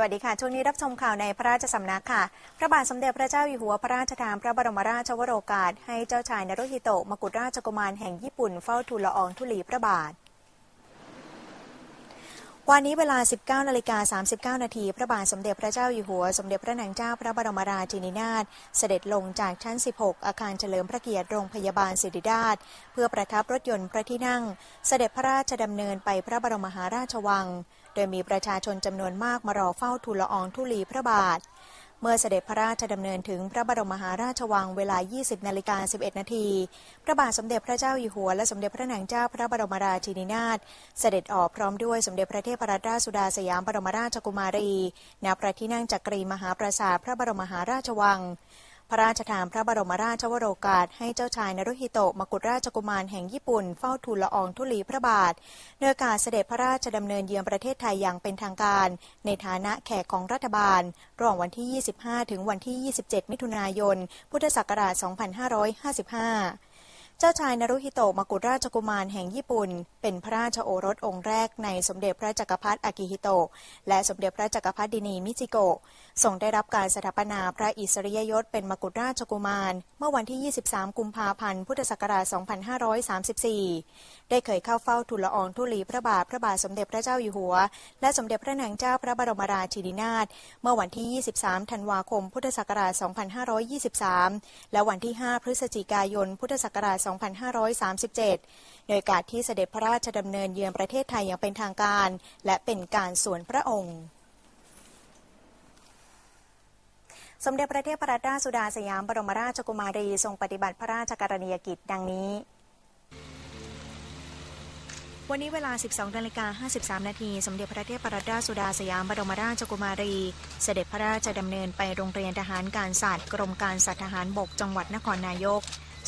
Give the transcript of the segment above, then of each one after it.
วัสดีค่ะ ช่วงนี้รับชมข่าวในพระราชสำนักค่ะ พระบาทสมเด็จพระเจ้าอยู่หัวพระราชทานพระบรมราชวโรกาส ให้เจ้าชายนรุฮิโตะมกุฎราชกุมารแห่งญี่ปุ่นเฝ้าทูลละอองธุลีพระบาท วันนี้เวลา 19นาฬิกา39 นาที พระบาทสมเด็จพระเจ้าอยู่หัว สมเด็จพระนางเจ้าพระบรมราชินีนาถ เสด็จลงจากชั้น 16 อาคารเฉลิมพระเกียรติโรงพยาบาลศิริราช เพื่อประทับรถยนต์พระที่นั่ง เสด็จพระราชดำเนินไปพระบรมมหาราชวัง โดยมีประชาชนจำนวนมากมารอเฝ้าทูลละอองธุลีพระบาท เมื่อเสด็จพระราชดำเนินถึงพระบรมมหาราชวังเวลา 20 นาฬิกา 11 นาที พระบาทสมเด็จพระเจ้าอยู่หัวและสมเด็จพระนางเจ้าพระบรมราชินีนาถเสด็จออกพร้อมด้วยสมเด็จพระเทพรัตนราชสุดาสยามบรมราชกุมารี ณ พระที่นั่งจักรีมหาปราสาทพระบรมมหาราชวัง พระราชทานพระบรมราชวโรกาสให้เจ้าชายนรุฮิโตะมกุฎราชกุมารแห่งญี่ปุ่น เฝ้าทูลละอองธุลีพระบาทเนื้อการเสด็จพระราชดำเนินเยือนประเทศไทยอย่างเป็นทางการ ในฐานะแขกของรัฐบาลระหว่างวันที่ 25 ถึงวันที่ 27 มิถุนายน พุทธศักราช 2555 เจ้าชายนารุฮิโตะมกุฎราชกุมารแห่งญี่ปุ่น เป็นพระราชโอรสองค์แรกในสมเด็จพระจักรพรรดิอากิฮิโตะและสมเด็จพระจักรพรรดินีมิจิโกะทรงได้รับการสถาปนาพระอิสริยยศเป็นมกุฎราชกุมาร เมื่อวันที่ 23 กุมภาพันธ์ พุทธศักราช 2534 ได้เคยเข้าเฝ้าทูลละอองธุลีพระบาทพระบาทสมเด็จพระเจ้าอยู่หัว และสมเด็จพระนางเจ้าพระบรมราชินีนาถเมื่อวันที่ 23 ธันวาคม พุทธศักราช 2523 และวันที่ 5 พฤศจิกายน พุทธศักราช2537 โดยการที่เสด็จพระราชดำเนินเยือนประเทศไทยอย่างเป็นทางการ และเป็นการส่วนพระองค์สมเด็จพระเทพรัตนราชสุดาสยามบรมราชกุมารีทรงปฏิบัติพระราชกรณียกิจดังนี้ วันนี้เวลา 12นาฬิกา53 นาที สมเด็จพระเทพรัตนราชสุดาสยามบรมราชกุมารี เสด็จพระราชดำเนินไปโรงเรียนทหารการศาสตร์กรมการสัตว์ทหารบกจังหวัดนครนายก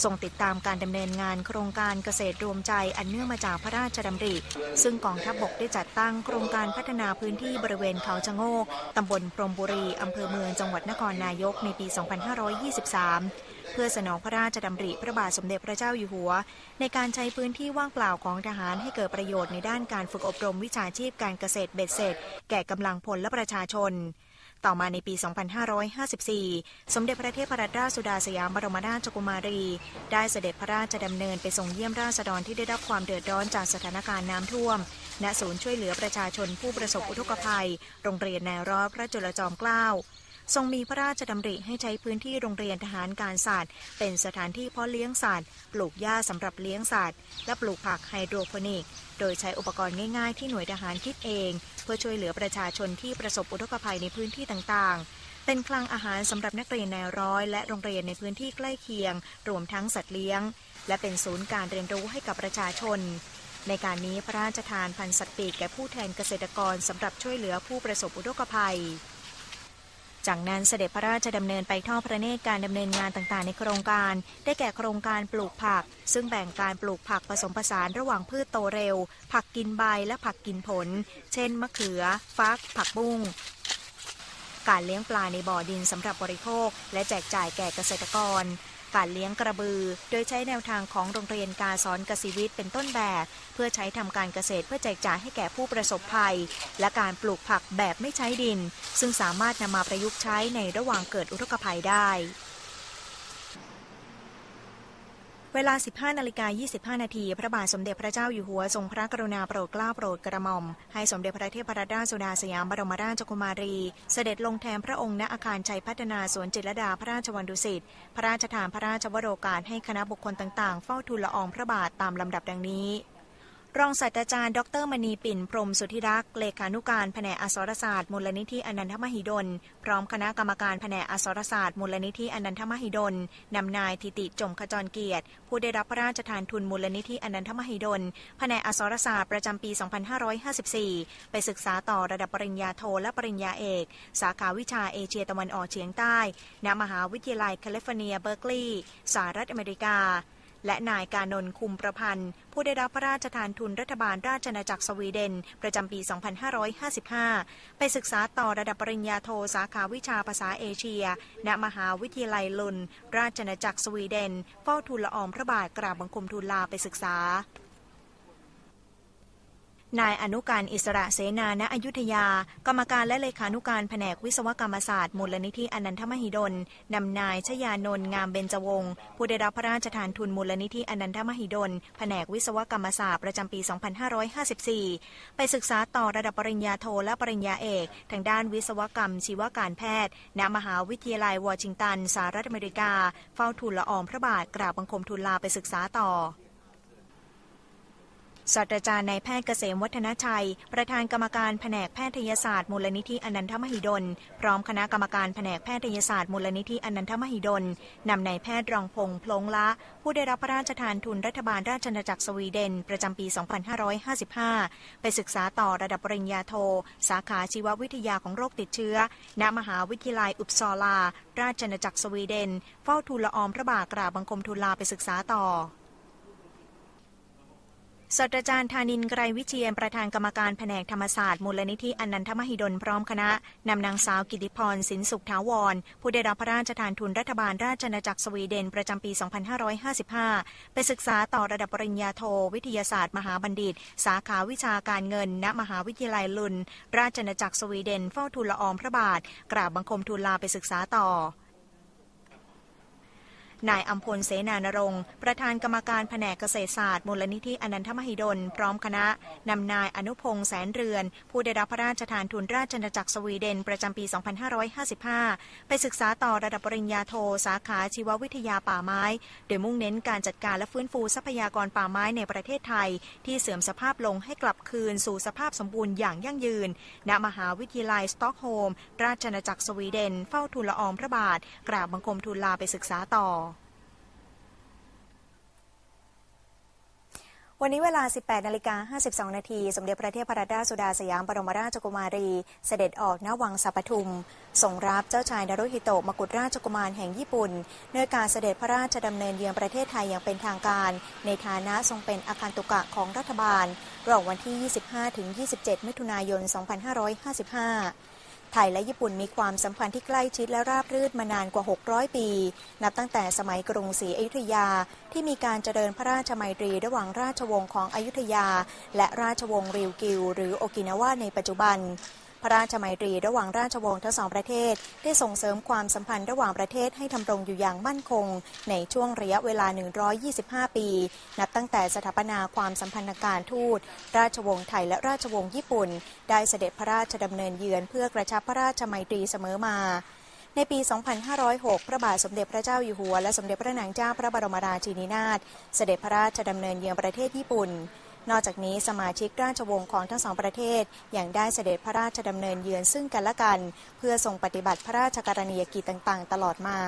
ทรงติดตามการดำเนินงานโครงการเกษตรรวมใจอันเนื่องมาจากพระราชดำริ ซึ่งกองทัพบบกได้จัดตั้งโครงการพัฒนาพื้นที่บริเวณเขาชะโงกตำบลพรมบุรีอำเภอเมืองจังหวัดนครนายกในปี 2523เพื่อสนองพระราชดำริพระบาทสมเด็จพระเจ้าอยู่หัว ในการใช้พื้นที่ว่างเปล่าของทหารให้เกิดประโยชน์ในด้านการฝึกอบรมวิชาชีพการเกษตรเบ็ดเสร็จ แก่กำลังพลและประชาชน ต่อมาในปี 2554 สมเด็จพระเทพรัตนราชสุดาสยามบรมราชกุมารี ได้เสด็จพระราชดำเนินไปส่งเยี่ยมราษฎรที่ได้รับความเดือดร้อนจากสถานการณ์น้ำท่วม ณ ศูนย์ช่วยเหลือประชาชนผู้ประสบอุทกภัย โรงเรียนแนายร้อยพระจุลจอมเกล้าทรงมีพระราชดำริให้ใช้พื้นที่โรงเรียนทหารการศาสตร์เป็นสถานที่เพาะเลี้ยงสัตว์ปลูกหญ้าสำหรับเลี้ยงสัตว์และปลูกผักไฮโดรโปนิก โดยใช้อุปกรณ์ง่ายๆที่หน่วยทหารคิดเอง พื่อช่วยเหลือประชาชนที่ประสบอุทกภัยในพื้นที่ต่างๆ เป็นคลังอาหารสำหรับนักเรียนนวร้อย และโรงเรียนในพื้นที่ใกล้เคียง รวมทั้งสัตว์เลี้ยง และเป็นศูนย์การเรียนรู้ให้กับประชาชน ในการนี้พระราชทานพันสัตว์ปีกแก่ผู้แทนเกษตรกรสำหรับช่วยเหลือผู้ประสบอุทกภัย จากนั้นเสด็จพระราชดำเนินไปทอดพระเนตรการดำเนินงานต่างๆ ในโครงการ ได้แก่โครงการปลูกผัก ซึ่งแบ่งการปลูกผักผสมผสานระหว่างพืชโตเร็ว ผักกินใบและผักกินผล เช่น มะเขือ ฟัก ผักบุ้งการเลี้ยงปลาในบ่อดินสำหรับบริโภค และแจกจ่ายแก่เกษตรกร การเลี้ยงกระบือ โดยใช้แนวทางของโรงเรียนการสอนกสิวิทย์เป็นต้นแบบ เพื่อใช้ทำการเกษตรเพื่อแจกจ่ายให้แก่ผู้ประสบภัย และการปลูกผักแบบไม่ใช้ดิน ซึ่งสามารถนำมาประยุกต์ใช้ในระหว่างเกิดอุทกภัยได้ เวลา 15นาฬิกา25 นาทีพระบาทสมเด็จพระเจ้าอยู่หัวทรงพระกรุณาโปรดเกล้าโปรดกระหม่อม ให้สมเด็จพระเทพรัตนราชสุดาสยามบรมราชกุมารี เสด็จลงแทนพระองค์ณอาคารชัยพัฒนาสวนจิตรดาพระราชวังดุสิต พระราชทานพระราชวโรกาสให้คณะบุคคลต่างๆ เฝ้าทูลละอองพระบาทตามลำดับดังนี้ รองศาสตราจารย์ ดรมณีปิ่น พรมสุธิรักษ์เลขานุการแผนกอักษรศาสตร์มูลนิธิอนันทมหิดล พร้อมคณะกรรมการแผนกอักษรศาสตร์มูลนิธิอนันทมหิดลนำนายทิติจมขจรเกียรติ ผู้ได้รับพระราชทานทุนมูลนิธิอนันทมหิดลแผนกอักษรศาสตร์ประจำปี 2554 ไปศึกษาต่อระดับปริญญาโทและปริญญาเอก สาขาวิชาเอเชียตะวันออกเฉียงใต้ณมหาวิทยาลัยแคลิฟอร์เนียเบอร์กลีย์สหรัฐอเมริกา และนายกานนท์คุมประพันธ์ ผู้ได้รับพระราชทานทุนรัฐบาลราชอาณาจักรสวีเดน ประจำปี 2555 ไปศึกษาต่อระดับปริญญาโทสาขาวิชาภาษาเอเชีย ณ มหาวิทยาลัยลุน ราชอาณาจักรสวีเดน เฝ้าทูลละอองพระบาทกราบบังคมทูลลาไปศึกษา นายอนุการอิสระเสนาณอยุธยา กรรมการและเลขานุการแผนกวิศวกรรมศาสตร์มูลนิธิอนันทมหิดลนำนายชยานนท์งามเบญจวงศ์ผู้ได้รับพระราชทานทุนมูลนิธิอนันทมหิดลแผนกวิศวกรรมศาสตร์ประจำปี 2554 ไปศึกษาต่อระดับปริญญาโทและปริญญาเอก ทางด้านวิศวกรรมชีวการแพทย์ ณมหาวิทยาลัยวอชิงตันสหรัฐอเมริกา เฝ้าทูลละอองพระบาทกราบบังคมทูลลาไปศึกษาต่อ ศาสตราจารย์นายแพทย์เกษมวัฒนชัย ประธานกรรมการแผนกแพทยศาสตร์มูลนิธิอนันทมหิดล พร้อมคณะกรรมการแผนกแพทยศาสตร์มูลนิธิอนันทมหิดลนำนายแพทย์รองพงษ์พลงละ ผู้ได้รับพระราชทานทุนรัฐบาลราชอาณาจักรสวีเดน ประจำปี 2555 ไปศึกษาต่อระดับปริญญาโท สาขาชีววิทยาของโรคติดเชื้อ ณ มหาวิทยาลัยอุปซอลา ราชอาณาจักรสวีเดน เฝ้าทูลละอองพระบาทกราบบังคมทูลลาไปศึกษาต่อ ศาสตราจารย์ธานินไกรวิเชียนประธานกรรมการแผนกธรรมศาสตร์มูลนิธิอนันทมหิดลพร้อมคณะนำนางสาวกิติพรสินสุขถาวร ผู้ได้รับพระราชทานทุนรัฐบาลราชอาจักรสวีเดนประจำปี 2555 ไปศึกษาต่อระดับปริญญาโท วิทยาศาสตร์ มหาบัณฑิต สาขาวิชาการเงิน ณมหาวิทยาลัยลุน ราชอาณาจักรสวีเดนเฝ้าทูลละอองพระบาท กราบบังคมทูลลาไปศึกษาต่อ นายอัมพลเสนานรงค์ประธานกรรมการแผนกเกษตรศาสตร์มูลนิธิอนันทมหิดล พร้อมคณะนำนายอนุพงษ์แสนเรือน ผู้ได้รับพระราชทานทุนราชอาจักรสวีเดนประจำปี 2555 ไปศึกษาต่อระดับปริญญาโท สาขาชีววิทยาป่าไม้ โดยมุ่งเน้นการจัดการและฟื้นฟูทรัพยากรป่าไม้ในประเทศไทย ที่เสื่อมสภาพลงให้กลับคืนสู่สภาพสมบูรณ์อย่างยั่งยืน ณ มหาวิทยาลัยสต็อกโฮล์มราชอาณาจักรสวีเดน เฝ้าทูลละอองพระบาท กราบบังคมทูลลาไปศึกษาต่อ วันนี้เวลา 18 นาฬิกา52 นาที สมเด็จพระเทพรัตนราชสุดาสยามบรมราชกุมารี เสด็จออกณวังสัปทุมส่งรับเจ้าชายดารุฮิโตะมกุฎราชกุมารแห่งญี่ปุ่นเนื่อการเสด็จพระราชดำเนินเยือนประเทศไทยอย่างเป็นทางการ ในฐานะทรงเป็นอาคันตุกะของรัฐบาลระหว่างวันที่ 25-27 มิถุนายน 2555 ไทยและญี่ปุ่นมีความสัมพันธ์ที่ใกล้ชิดและราบรื่นมานานกว่า 600 ปี นับตั้งแต่สมัยกรุงศรีอยุธยาที่มีการเจริญพระราชมัยตรีระหว่างราชวงศ์ของอยุธยา และราชวงศ์ริวกิว หรือโอกินาวาในปัจจุบัน พระราชมัยตรีระหว่างราชวงศ์ทั้งสองประเทศ ได้ส่งเสริมความสัมพันธ์ระหว่างประเทศให้ทำรงอยู่อย่างมั่นคง ในช่วงระยะเวลา 125 ปี นับตั้งแต่สถาปนาความสัมพันธ์การทูต ราชวงศ์ไทยและราชวงศ์ญี่ปุ่น ได้เสด็จพระราชดำเนินเยือนเพื่อกระชับพระราชมัยตรีเสมอมาในปี 2506 พระบาทสมเด็จพระเจ้าอยู่หัว และสมเด็จพระนางเจ้าพระบรมราชินีนาถ เสด็จพระราชดำเนินเยือนประเทศญี่ปุ่น นอกจากนี้สมาชิกราชวงศ์ของทั้งสองประเทศยังได้เสด็จพระราชดำเนินเยือนซึ่งกันและกัน เพื่อทรงปฏิบัติพระราชกรณียกิจต่างๆ ตลอดมา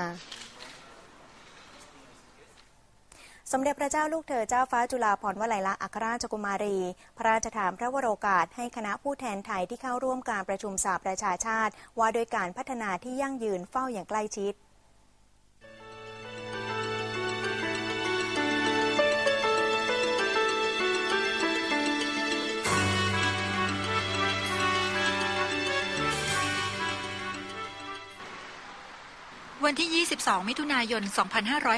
สมเด็จพระเจ้าลูกเธอเจ้าฟ้าจุฬาภรณ์วลัยลักษณ์อัครราชกุมารี พระราชทานพระวโรกาสให้คณะผู้แทนไทยที่เข้าร่วมการประชุมสาประชาชาติ ว่าโดยการพัฒนาที่ยั่งยืนเฝ้าอย่างใกล้ชิด วันที่ 22 มิถุนายน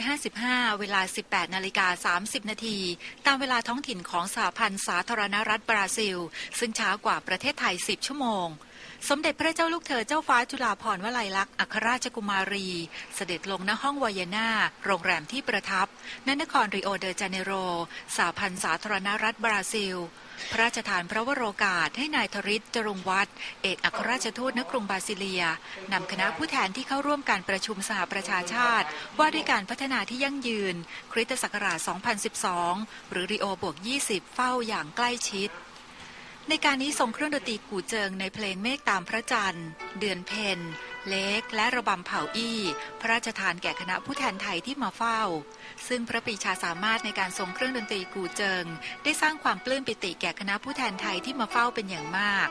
2555 เวลา 18 นาฬิกา 30 นาที ตามเวลาท้องถิ่นของสหพันธ์สาธารณรัฐบราซิล ซึ่งช้ากว่าประเทศไทย 10 ชั่วโมง สมเด็จพระเจ้าลูกเธอเจ้าฟ้าจุฬาภรณ์วลัยลักษณ์อัครราชกุมารี เสด็จลงณห้องวายาน่าโรงแรมที่ประทับณนครริโอเดจาเนโรสหพันธ์สาธารณรัฐบราซิล พระราชทานพระวโรกาสให้นายธริศจรุงวัฒน์เอกอัครราชทูตณกรุงบาซิเลียนำคณะผู้แทนที่เข้าร่วมการประชุมสหประชาชาติ ว่าด้วยการพัฒนาที่ยั่งยืน คริสตศักราช 2012 หรือริโอบวก 20 เฝ้าอย่างใกล้ชิด ในการนี้ทรงเครื่องดนตรีกู่เจิงในเพลงเมฆตามพระจันทร์ เดือนเพนเล็ก และระบำเผาอี้ พระราชทานแก่คณะผู้แทนไทยที่มาเฝ้า ซึ่งพระปีชาสามารถในการทรงเครื่องดนตรีกู่เจิง ได้สร้างความปลื้มปิติแก่คณะผู้แทนไทยที่มาเฝ้าเป็นอย่างมาก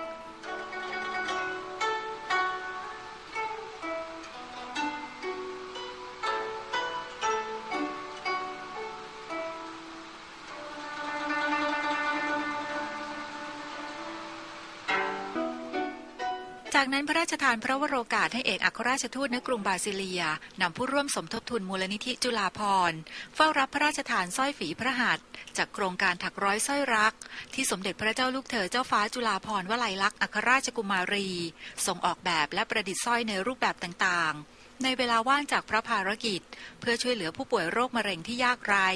จากนั้นพระราชทานพระวโรกาสให้เอกอัครราชทูตณกรุงบาซิเลียนำผู้ร่วมสมทบทุนมูลนิธิจุฬาภรณ์เฝ้ารับพระราชทานสร้อยฝีพระหัตถ์จากโครงการถักร้อยสร้อยรัก ที่สมเด็จพระเจ้าลูกเธอเจ้าฟ้าจุฬาภรณ์วลัยลักษณ์อัครราชกุมารีส่งออกแบบและประดิษฐ์สร้อยในรูปแบบต่างๆ ในเวลาว่างจากพระภารกิจ เพื่อช่วยเหลือผู้ป่วยโรคมะเร็งที่ยากไร้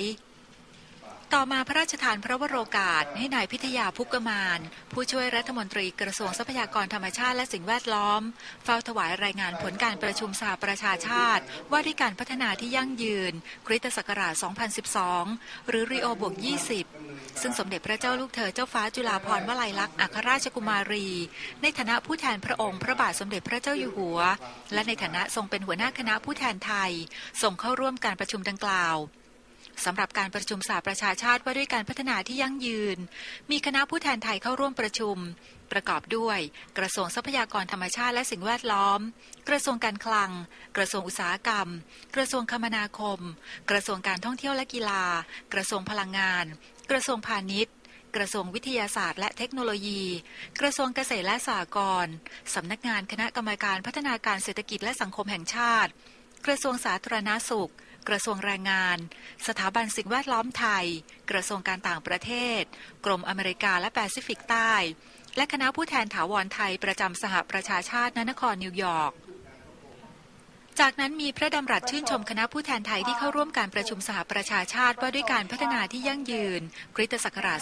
ต่อมาพระราชทานพระวโรกาสให้นายพิทยาภุกมาน ผู้ช่วยรัฐมนตรีกระทรวงทรัพยากรธรรมชาติและสิ่งแวดล้อม เฝ้าถวายรายงานผลการประชุมสหประชาชาติ ว่าด้วยการพัฒนาที่ยั่งยืนคริสตศักราช 2012 หรือรีโอบวก 20 ซึ่งสมเด็จพระเจ้าลูกเธอเจ้าฟ้าจุฬาภรณ์วลัยลักษณ์อัครราชกุมารี ในฐานะผู้แทนพระองค์ พระบาทสมเด็จพระเจ้าอยู่หัว และในฐานะทรงเป็นหัวหน้าคณะผู้แทนไทยส่งเข้าร่วมการประชุมดังกล่าว สำหรับการประชุมสหประชาชาติว่าด้วยการพัฒนาที่ยั่งยืน มีคณะผู้แทนไทยเข้าร่วมประชุม ประกอบด้วย กระทรวงทรัพยากรธรรมชาติและสิ่งแวดล้อม กระทรวงการคลัง กระทรวงอุตสาหกรรม กระทรวงคมนาคม กระทรวงการท่องเที่ยวและกีฬา กระทรวงพลังงาน กระทรวงพาณิชย์กระทรวงวิทยาศาสตร์และเทคโนโลยี กระทรวงเกษตรและสหกรณ์สำนักงานคณะกรรมการพัฒนาการเศรษฐกิจและสังคมแห่งชาติ กระทรวงสาธารณาสุข กระทรวงแรงงาน สถาบันสิ่งแวดล้อมไทย กระทรวงการต่างประเทศ กรมอเมริกาและแปซิฟิกใต้ และคณะผู้แทนถาวรไทยประจำสหประชาชาติณนครนิวยอร์กจากนั้นมีพระดำรัสชื่นชมคณะผู้แทนไทยที่เข้าร่วมการประชุมสหประชาชาติว่าด้วยการพัฒนาที่ยั่งยืนคริสตศักราช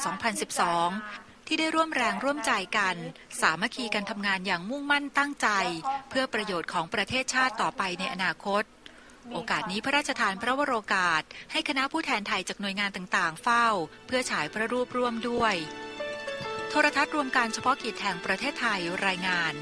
2012 ที่ได้ร่วมแรงร่วมใจกัน สามัคคีกันทำงานอย่างมุ่งมั่นตั้งใจ เพื่อประโยชน์ของประเทศชาติต่อไปในอนาคต โอกาสนี้พระราชทานพระวโรกาส ให้คณะผู้แทนไทยจากหน่วยงานต่างๆ เฝ้า เพื่อฉายพระรูปร่วมด้วย โทรทัศน์รวมการเฉพาะกิจแห่งประเทศไทยรายงาน